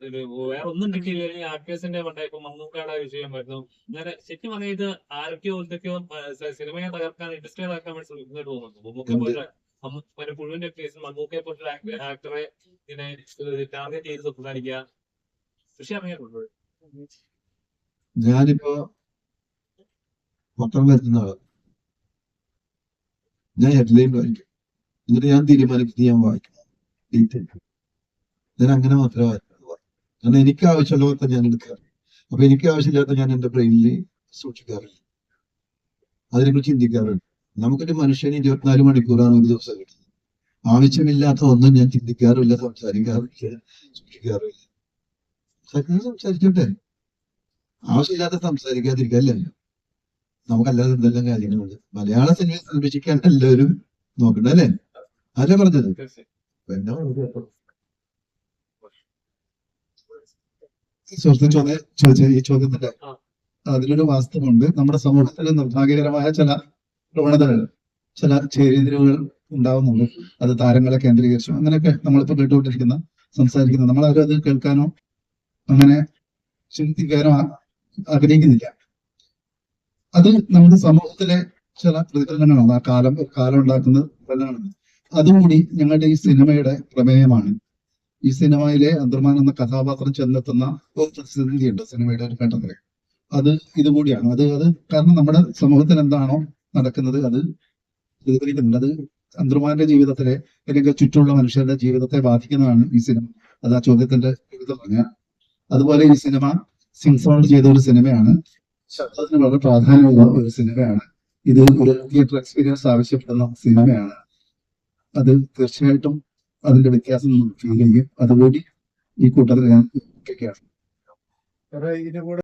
ഒരു വേറെ ഒന്നും കിട്ടിയില്ലെങ്കിൽ ആക്ടേഴ്സിന്റെ പണ്ടേ ഇപ്പൊ മമ്മൂക്കയുടെ വിഷയം വരുന്നു. അങ്ങനെ ശരിക്കും പറഞ്ഞാൽ ഇത് ആരൊക്കെയോ എന്തൊക്കെയോ സിനിമയെ തകർക്കാൻ ഇൻഡസ്ട്രിയെ തകർക്കാൻ വേണ്ടി ശ്രമിക്കുന്നതായിട്ട് തോന്നുന്നു. മമ്മൂക്ക? പോലെ പുഴുവിന്റെ കേസിൽ മമ്മൂക്കയെ പോലുള്ള ആക്ടറെ ഇങ്ങനെ ടാർഗറ്റ് ചെയ്ത് സംസാരിക്കുക. കൃഷി അറിയാറുണ്ടോ ഞാനിപ്പോ പത്രം വരുത്തുന്ന ആളാണ് ഞാൻ ഹെഡ്ലൈൻ വായിക്കും. എന്നിട്ട് ഞാൻ തീരുമാനിക്കുന്നത് ഞാൻ വായിക്കും. ഡീറ്റെയിൽ ഞാൻ അങ്ങനെ മാത്രമേ വായിക്കുള്ളൂ കാരണം എനിക്ക് ആവശ്യമുള്ളവർക്ക് ഞാൻ എടുക്കാറ് അപ്പൊ എനിക്ക് ആവശ്യമില്ലാത്ത ഞാൻ എന്റെ ബ്രെയിനിൽ സൂക്ഷിക്കാറില്ല. അതിനെക്കുറിച്ച് ചിന്തിക്കാറുണ്ട്. നമുക്കൊരു മനുഷ്യന് ഇരുപത്തിനാല് മണിക്കൂറാണ് ഒരു ദിവസം കിട്ടുന്നത്. ആവശ്യമില്ലാത്ത ഒന്നും ഞാൻ ചിന്തിക്കാറില്ല സംസാരിക്കാറില്ല സൂക്ഷിക്കാറില്ല. സംസാരിക്കുന്നത് സംസാരിച്ചോട്ടെ. ആവശ്യമില്ലാത്ത സംസാരിക്കാതിരിക്കല്ലേ നമുക്കല്ലാതെ എന്തെല്ലാം കാര്യങ്ങളുണ്ട്? മലയാള സിനിമയെ സംരക്ഷിക്കാൻ എല്ലാവരും നോക്കണ്ട അല്ലേ ആരാ പറഞ്ഞത്? തീർച്ചയായും പിന്നെ പറഞ്ഞത്. സുഹൃത്ത് ചോദ്യം ചോദിച്ച ഈ ചോദ്യത്തിന്റെ. അതിലൊരു വാസ്തവമുണ്ട്. നമ്മുടെ സമൂഹത്തിൽ നിർഭാഗ്യകരമായ ചില പ്രവണതകൾ ചില ചേരിതിരിവുകൾ ഉണ്ടാവുന്നുണ്ട്. അത് താരങ്ങളെ കേന്ദ്രീകരിച്ചു അങ്ങനെയൊക്കെ നമ്മളിപ്പോ കേട്ടുകൊണ്ടിരിക്കുന്ന സംസാരിക്കുന്ന. നമ്മളാരും അത് കേൾക്കാനോ അങ്ങനെ ചിന്തിക്കാനോ ആഗ്രഹിക്കുന്നില്ല. അത് നമ്മുടെ സമൂഹത്തിലെ ചില പ്രതിഫലനങ്ങളാണ്. ആ കാലം കാലം ഉണ്ടാക്കുന്ന പ്രതിഫലനങ്ങളാണ് അതുകൂടി ഞങ്ങളുടെ ഈ സിനിമയുടെ പ്രമേയമാണ്. ഈ സിനിമയിലെ അന്തർമാൻ എന്ന കഥാപാത്രം ചെന്നെത്തുന്ന ഒരു പ്രതിസന്ധിയുണ്ട് സിനിമയുടെ ഒരു ഘട്ടത്തിൽ അത് ഇതുകൂടിയാണ്. അത് അത് കാരണം നമ്മുടെ സമൂഹത്തിൽ എന്താണോ നടക്കുന്നത് അത് പ്രതിഫലിക്കുന്നുണ്ട്. അത് അന്തർമാന്റെ ജീവിതത്തിലെ അല്ലെങ്കിൽ ചുറ്റുമുള്ള മനുഷ്യരുടെ ജീവിതത്തെ ബാധിക്കുന്നതാണ് ഈ സിനിമ. അത് ആ ചോദ്യത്തിന്റെ പറഞ്ഞ അതുപോലെ ഈ സിനിമ സിംഗ്സോണ്ട് ചെയ്ത ഒരു സിനിമയാണ്. ശബ്ദത്തിന് വളരെ പ്രാധാന്യമുള്ള ഒരു സിനിമയാണ്. ഇത് ഒരു തിയേറ്റർ എക്സ്പീരിയൻസ് ആവശ്യപ്പെടുന്ന സിനിമയാണ്. അത് തീർച്ചയായിട്ടും അതിന്റെ വ്യത്യാസം ചെയ്യും അതുകൂടി ഈ കൂട്ടത്തിൽ ഞാൻ